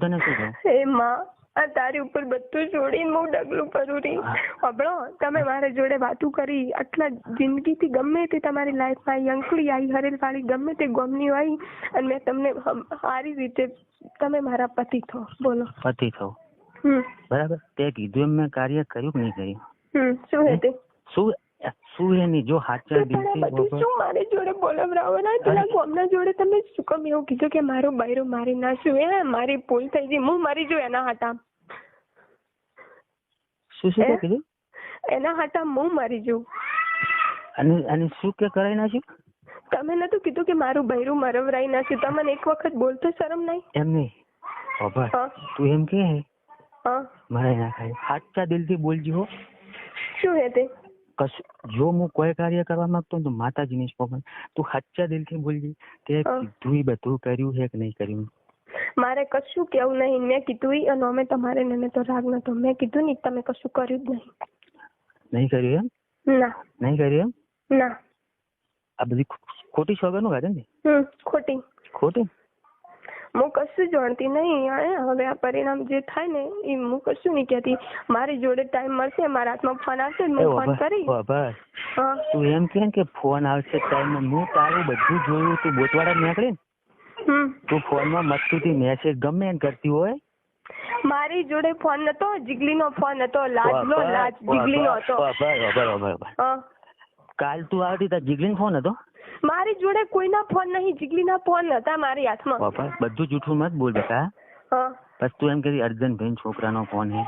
તને શું કહું હે માં આ તારી ઉપર બધું છોડીને હું ડગલું ભરું રહી. હબળો તમે મારા જોડે વાતું કરી આટલા જિંદગીથી ગમે તે તમારી લાઈફમાં આવી અંકલી આવી હરેલ વાળી ગમે તે ગોમની આવી અને મેં તમને સારી રીતે તમે મારા પતિ થો બોલો. પતિ થો. બરાબર? તે કીધું એમ મેં કાર્ય કર્યું કે નહીં કર્યું? શું હતું? શું શું એની? જો દિલથી બધું શું મારે જોડે બોલાવરાવો ના પેલા ગામના જોડે તમે શું કામ એવું કીધું કે મારો બૈરો મારી નાખ્યું એ મારી ભૂલ થઈ ગઈ. હું મારી જો એના હતા શું શું કીધું? એના હતા હું મારી જો અને અને શું કે કરાઈ નાખ્યું તમે નતું કીધું કે મારું બૈરું મરવરાઈ નાખ્યું તમને એક વખત બોલતો શરમ નહીં? એમ નહીં. બાબા તું એમ કે હા? મારે ના ખાય. સાચા દિલથી બોલજી હો. શું હે તે? કશું જો હું કોઈ કાર્ય કરવા માંગતો તો માતાજીની જ પકડ. તું સાચા દિલથી બોલજી હા. કીધું બધું કર્યું છે કે નહીં કર્યું? મારે કશું કેવું નહીં. મેં કીધું અને અમે તમારે ને તો રાગ નતો. મેં કીધું ને તમે કશું કર્યું જ નહીં. નહીં કર્યું એમ? ના. નહીં કર્યું એમ? ના. આ બધી ખોટી ખોટી નું કાઢે ને? ખોટી. ખોટી? હું કશું જાણતી નહીં હવે આ પરિણામ જે થાય ને એ હું કશું નહીં કહેતી. મારી જોડે ટાઈમ મળશે મારા હાથમાં ફોન આવશે હું ફોન કરી. તું એમ કે કે ફોન આવશે ટાઈમ હું તારું બધું જોયું તું બોટવાડા નીકળી ને? તું ફોનમાં મસ્તીથી મેસેજ ગમે એમ કરતી હોય? મારી જોડે ફોન નતો જીગલીનો ફોન હતો લાજનો લાજ જીગલીનો હતો. બરાબર, બરાબર, બરાબર. કાલ તું આવતી તાર જીગલીન ફોન હતો? મારી જોડે કોઈના ફોન નહીં જીગલીના ફોન હતા મારી હાથમાં. બાપા બધું જૂઠું મત બોલ બેટા. હા. બસ તું એમ કે અર્જનભાઈ છોકરાનો ફોન હે.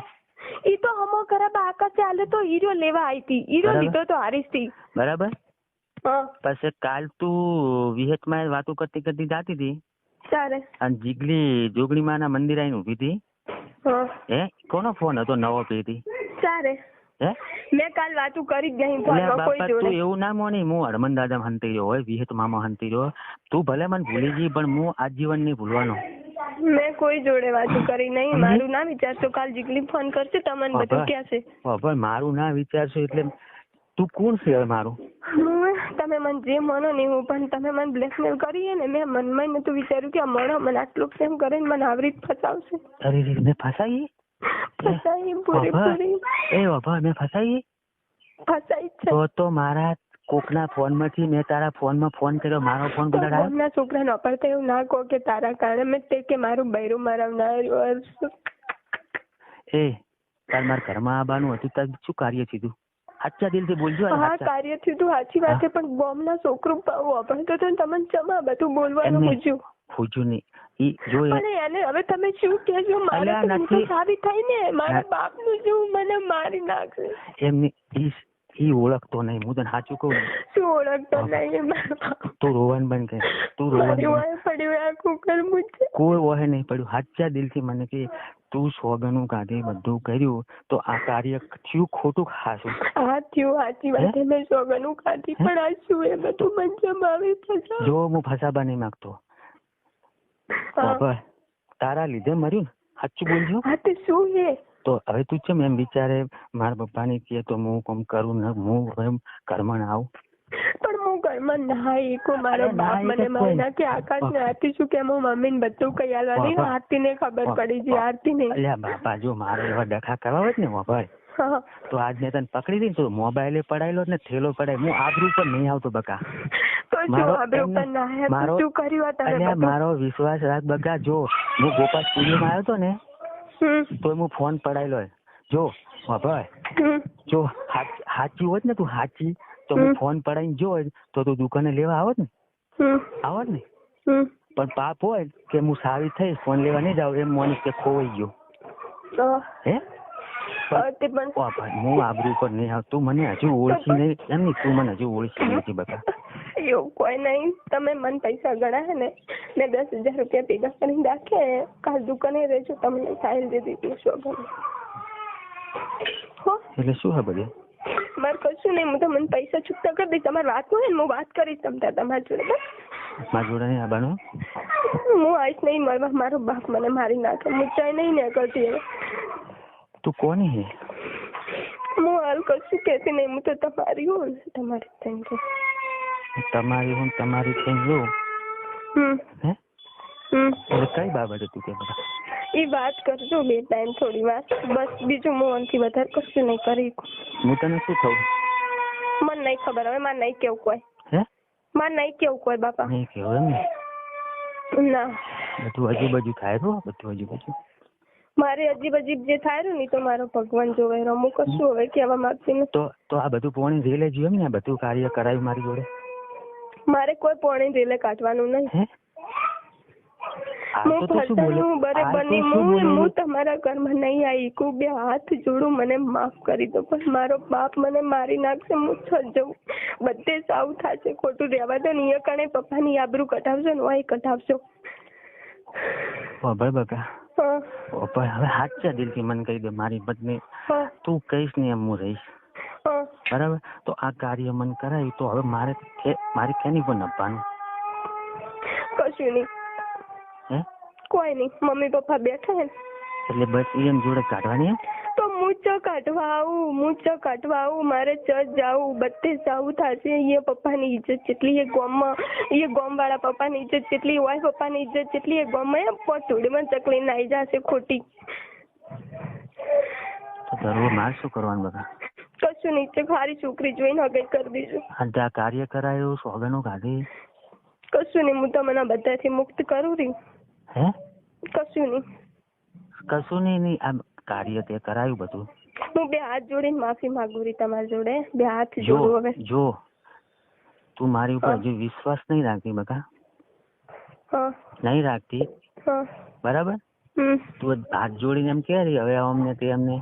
ઈ તો હમો ખરાબ આકાશે આલે તો હીરો લેવા આવી હતી હીરો. લીધો તો હારીશથી બરાબર? પછી કાલ તું વિહેતમાં વાતો કરતી કરતી જાતી હતી. સારે અને જીગલી જોગણીમાના મંદિર આવીને ઊભી હતી. હે. કોનો ફોન હતો? નવો પેટી ચાલે હે મેં કાલ વાતું કરી જ નહીં ફોનમાં કોઈ બાપા તું એવું ના મોની હું હરમન દાદા હંતી રહ્યો હોય વિહત મામા હંતી રહ્યો તું ભલે મને ભૂલી ગઈ પણ હું આજીવન નહીં ભૂલવાનો. મેં કોઈ જોડે વાતું કરી નહીં. મારું ના વિચારશો કાલ જીગલી ફોન કરશે તમને બધું. કહેશે. મારું ના વિચારશો એટલે તું કોણ છે હવે મારું? તમે મને જે મનો ને હું પણ તમે મને બ્લેકમેલ કરી ને મેં મનમાં નતું વિચાર્યું કે આ માણસ મને આટલું પ્રેમ કરીને મને આવી રીતે ફસાવશે. અરે મેં ફસાઈ ફસાઈ એ બાબા મેં ફસાઈ ફસાઈ છે. તો તો મારા કોકના ફોનમાંથી મેં તારા ફોનમાં ફોન કર્યો મારો ફોન બધા આવ્યો ના છોકરા નો પર એવું ના કહો કે તારા કારણે. મેં તે કે મારું બૈરું મરાવનાર એ તાર મારા ઘરમાં આવવાનું હતું તાર શું કાર્ય થયું. સાચા દિલથી બોલજો હા કાર્ય થયું તું સાચી વાત છે પણ ગામના છોકરું અપાડતો તો તમને ચમા બધું બોલવાનું પૂછ્યું? પૂછ્યું નહીં. ઈ જો એને હવે તમે શું કહેશો મારે તો હું તો નથી. સારી થઈ ને. મારા ના. બાપનું જેવું મને મારી નાખશે? એમની ઈ ઈ ઓળખતો નહીં. હું તને સાચું કહું શું ઓળખતો નહીં તું રોવાન બંધ કર તું રોવાનું પડ્યું કોઈ વહે નહીં પડ્યું. સાચા દિલથી મને કે તું સોગનું કાઢી બધું કર્યું તો આ કાર્ય થયું ખોટું ખાશું હા થયું સાચી વાત. મેં સોગનું ખાધી પણ આ શું? એ બધું મંજમ આવે જો હું ફસાવા નહીં માંગતો. બાપા તારા લીધે મર્યું ને? સાચું બોલજો. હા તે શું છે? તો હવે તું છે એમ વિચારે મારા પપ્પાને કહે તો હું કોમ કરું ને હું એમ કર્મણ આવું? પણ હું ઘરમાં ના એકો મારો બાપ મને મારી નાખે આકાશ ને આરતી શું કે હું મમ્મી ને બધું કઈ આલવાની બાપા. આરતી ને ખબર પડી છે આરતી ને અલ્યા બાપા જો મારે એવા ડખા કરવા હોય ને હા તો આજ મેં તને પકડી દઈ તો મોબાઈલે પડાયેલો ને થેલો પડાય. હું આબરૂ પર નહીં આવતો બકા. મારો ના વિશ્વાસ રાખ બગા જો હું ગોપાલ સ્ટુડિયોમાં આવ્યો તો ને તો હું ફોન પડાયેલો જો ભાઈ જો હાચ- હોત ને તું હાચી તો હું ફોન પડાવીને જો તો તું દુકાને લેવા આવત ને? આવત ને? પણ પાપ હોય કે હું સારી થઈ ફોન લેવા નહીં જાવ એમ મોનિસ કે ખોવાઈ ગયો. હે? તે પણ ઓ ભાઈ હું આબરૂ પર નહીં આવ તું મને હજુ ઓળખી નહીં. એમ નહીં? તું મને હજુ ઓળખી નથી બકા. એવું કોઈ નહીં. તમે મને પૈસા ગણા હે ને મેં દસ હજાર રૂપિયા ભેગા કરીને રાખે. કાલ દુકાને રહેજો તમને સાહેલ દીધી શોભન હો. એટલે શું હે બધે? મારે કશું નહીં હું તમને પૈસા ચૂકતા કરી દઈશ. તમારે વાત હોય ને હું વાત કરીશ તમતા તમારી જોડે મારા જોડે નહીં આવવાનું હું આવીશ નહીં મળવા મારો બાપ મને મારી નાખે. હું ચાય નહીં ને કરતી હવે. તું કોની હે? હું હાલ કશું કહેતી નહીં હું તો તમારી હું તમારી થેન્ક યુ તમારી હું તમારી થઈને જો હમ. હે? હમ. એટલે કઈ બાબત હતી કે બધા? એ વાત કરજો બે ટાઈમ થોડી વાર. બસ બીજું હું આનાથી વધારે કશું નહીં કરી. હું તને શું થયું? મને નહીં ખબર હવે મારે નહીં કેવું કોઈ. હે? મારે નહીં કેવું કોઈ બાપા. નહીં કેવું એમ ના? બધું હજુ બાજુ થાય રહ્યું બધું હજુ બાજુ મારે અજીબ અજીબ જે થાય રહ્યું ને તો મારો ભગવાન જોવે હું કશું હવે કહેવા માંગતી નથી. તો તો આ બધું પોણી રીલે જોયું ને આ બધું કાર્ય કરાયું મારી જોડે? મારે કોઈ પોણી રીલે કાઢવાનું નહીં. હે? આ હું તો તું શું બોલે ફરસાણું બરે બની હું હું તમારા ઘરમાં નહીં આવી. કુ બે હાથ જોડું મને માફ કરી દો પણ મારો બાપ મને મારી નાખશે હું છ જઉં. બધે સાવ થશે ખોટું રહેવા દો ને અહીંયા કણે પપ્પાની આબરૂ કઢાવશો ને ઓય કઢાવશો બકા. ભાઈ હવે સાચા દિલથી મને કહી દે મારી પત્ની. તું કહીશ ને એમ હું રહીશ. બરાબર? તો આ કાર્ય મને કરાય તો હવે મારે મારે કેની પર નપવાનું કશું નહીં. હે? કોઈ નહીં. મમ્મી પપ્પા બેઠા હે એટલે બસ એમ જોડે કાઢવાની તો હું ચ કાઢવા આવું હું આવું મારે ચ જાવું બધે જાવું થશે. અહીંયા પપ્પાની ઇજ્જત કેટલી એ ગોમમાં એ ગોમવાળા પપ્પાની ઇજ્જત કેટલી હોય પપ્પાની ઇજ્જત કેટલી એ ગોમમાં એમ પોટુડીમાં ચકલી નાઈ જશે ખોટી. તો શું કરવાનું કશું નહીં છે ખારી છોકરી જોઈને હગે કરી દીધું. આ આ કાર્ય કરાયું સોગનો કાઢી? કશું નહીં હું તમને બધાથી મુક્ત કરું રહી. હે? કશું નહીં. કશું નહીં નહીં આ કાર્ય તે કરાયું બધું? હું બે હાથ જોડીને માફી માંગુ રહી તમારી જોડે. બે હાથ જોડું હવે. જો. તું મારી ઉપર હજી વિશ્વાસ નહીં રાખતી બકા. નહીં રાખતી? બરાબર? તું હાથ જોડીને એમ કે રહી હવે અમને તે અમને.